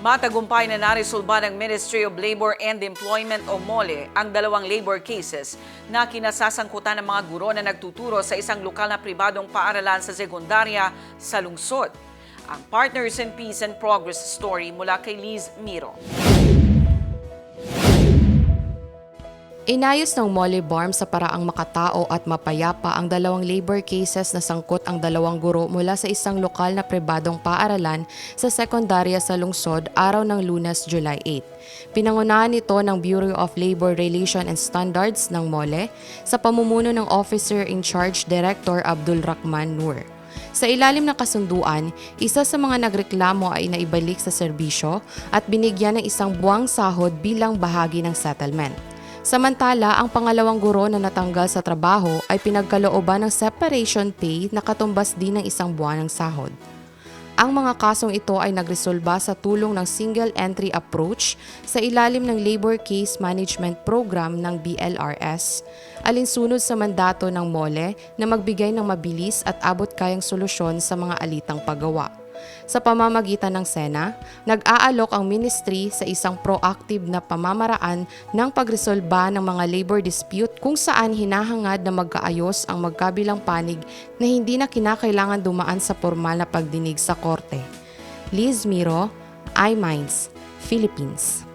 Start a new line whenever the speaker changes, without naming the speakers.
Matagumpay na naresolba ng Ministry of Labor and Employment o MOLE ang dalawang labor cases na kinasasangkutan ng mga guro na nagtuturo sa isang lokal na pribadong paaralan sa sekundarya sa lungsod. Ang Partners in Peace and Progress story mula kay Liz Miro.
Inayos ng Mole Barm sa paraang makatao at mapayapa ang dalawang labor cases na sangkot ang dalawang guro mula sa isang lokal na pribadong paaralan sa sekundarya sa lungsod araw ng lunes, July 8. Pinangunahan ito ng Bureau of Labor Relation and Standards ng Mole sa pamumuno ng Officer in Charge Director Abdul Rahman Noor. Sa ilalim ng kasunduan, isa sa mga nagreklamo ay naibalik sa serbisyo at binigyan ng isang buwang sahod bilang bahagi ng settlement. Samantala, ang pangalawang guro na natanggal sa trabaho ay pinagkalooban ng separation pay na katumbas din ng isang buwan ng sahod. Ang mga kasong ito ay nagresolba sa tulong ng single entry approach sa ilalim ng Labor Case Management Program ng BLRS, alinsunod sa mandato ng MOLE na magbigay ng mabilis at abot-kayang solusyon sa mga alitang paggawa. Sa pamamagitan ng SENA, nag-aalok ang ministry sa isang proactive na pamamaraan ng pagresolba ng mga labor dispute kung saan hinahangad na magkaayos ang magkabilang panig na hindi na kinakailangan dumaan sa formal na pagdinig sa korte. Liz Miro, iMinds, Philippines.